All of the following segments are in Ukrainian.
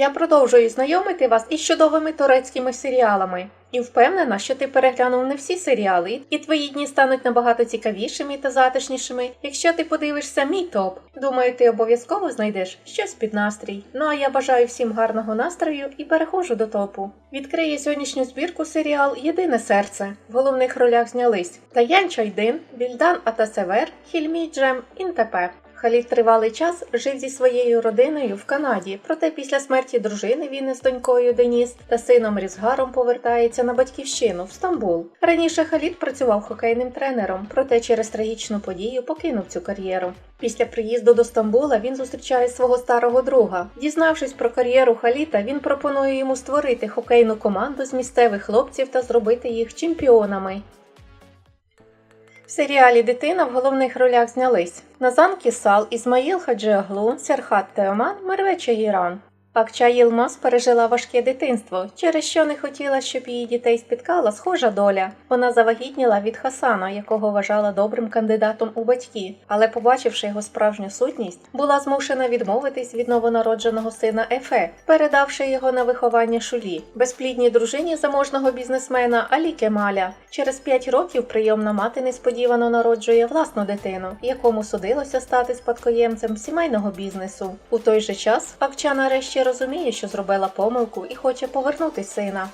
Я продовжую знайомити вас із чудовими турецькими серіалами. І впевнена, що ти переглянув не всі серіали, і твої дні стануть набагато цікавішими та затишнішими, якщо ти подивишся мій топ. Думаю, ти обов'язково знайдеш щось під настрій. Ну а я бажаю всім гарного настрою і переходжу до топу. Відкриє сьогоднішню збірку серіал Єдине серце. В головних ролях знялись Таян Чайдин, Вільдан Атасевер, Хільмій Джем, Інтепе. Халід тривалий час жив зі своєю родиною в Канаді, проте після смерті дружини він із донькою Деніс та сином Різгаром повертається на батьківщину в Стамбул. Раніше Халід працював хокейним тренером, проте через трагічну подію покинув цю кар'єру. Після приїзду до Стамбула він зустрічає свого старого друга. Дізнавшись про кар'єру Халіта, він пропонує йому створити хокейну команду з місцевих хлопців та зробити їх чемпіонами. В серіалі Дитина в головних ролях знялись Назан Кісал, Ізмаїл Хаджиаглу, Серхат Теоман, Мервеча Чагіран. Акча Єлмаз пережила важке дитинство, через що не хотіла, щоб її дітей спіткала схожа доля. Вона завагітніла від Хасана, якого вважала добрим кандидатом у батьки, але, побачивши його справжню сутність, була змушена відмовитись від новонародженого сина Ефе, передавши його на виховання шулі, безплідній дружині заможного бізнесмена Алі Кемаля. Через п'ять років прийомна мати несподівано народжує власну дитину, якому судилося стати спадкоємцем сімейного бізнесу. У той же час Акча нарешті розуміє, що зробила помилку і хоче повернути сина.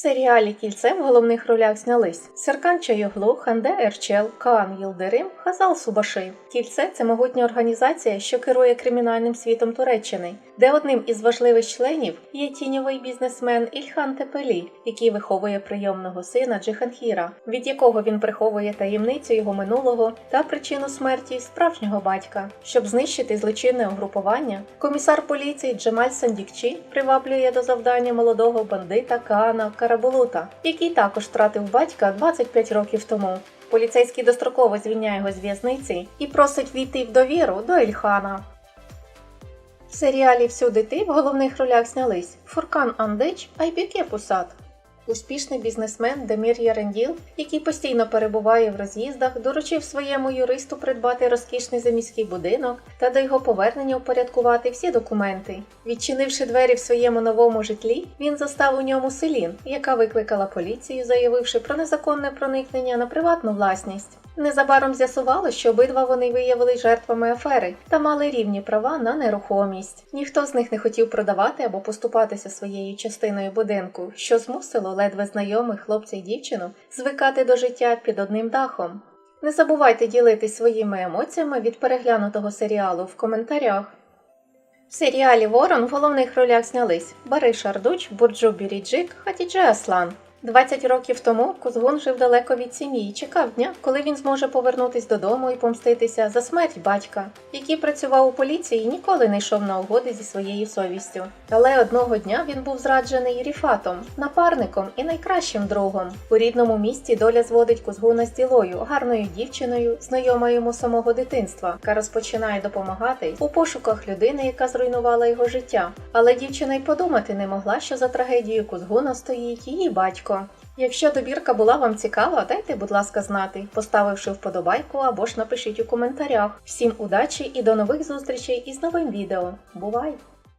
Серіалі Кільце в головних ролях знялись Серкан Чайоглу, Ханде Ерчел, Каан Йилдерим, Хазал Субаши. Кільце це могутня організація, що керує кримінальним світом Туреччини, де одним із важливих членів є тіньовий бізнесмен Ільхан Тепелі, який виховує прийомного сина Джиханхіра, від якого він приховує таємницю його минулого та причину смерті справжнього батька. Щоб знищити злочинне угрупування, комісар поліції Джемаль Сандікчі приваблює до завдання молодого бандита Каана Карабулута, який також втратив батька 25 років тому. Поліцейський достроково звільняє його з в'язниці і просить війти в довіру до Ільхана. В серіалі Всюди ти в головних ролях знялись Фуркан Андич, Айбіке Пусат. Успішний бізнесмен Демір Яренділ, який постійно перебуває в роз'їздах, доручив своєму юристу придбати розкішний заміський будинок та до його повернення упорядкувати всі документи. Відчинивши двері в своєму новому житлі, він застав у ньому селін, яка викликала поліцію, заявивши про незаконне проникнення на приватну власність. Незабаром з'ясувало, що обидва вони виявились жертвами афери та мали рівні права на нерухомість. Ніхто з них не хотів продавати або поступатися своєю частиною будинку, що змусило ледве знайомих хлопця й дівчину звикати до життя під одним дахом. Не забувайте ділитись своїми емоціями від переглянутого серіалу в коментарях. В серіалі Ворон в головних ролях знялись Бари Шардуч, Бурджу Біріджик, Хатідже Аслан. 20 років тому Кузгун жив далеко від сім'ї і чекав дня, коли він зможе повернутись додому і помститися за смерть батька, який працював у поліції і ніколи не йшов на угоди зі своєю совістю. Але одного дня він був зраджений Ріфатом, напарником і найкращим другом. У рідному місті доля зводить Кузгуна з ділою, гарною дівчиною, знайомою йому самого дитинства, яка розпочинає допомагати у пошуках людини, яка зруйнувала його життя. Але дівчина й подумати не могла, що за трагедією Кузгуна стоїть її батько. Якщо добірка була вам цікава, дайте, будь ласка, знати, поставивши вподобайку або ж напишіть у коментарях. Всім удачі і до нових зустрічей із новим відео. Бувай!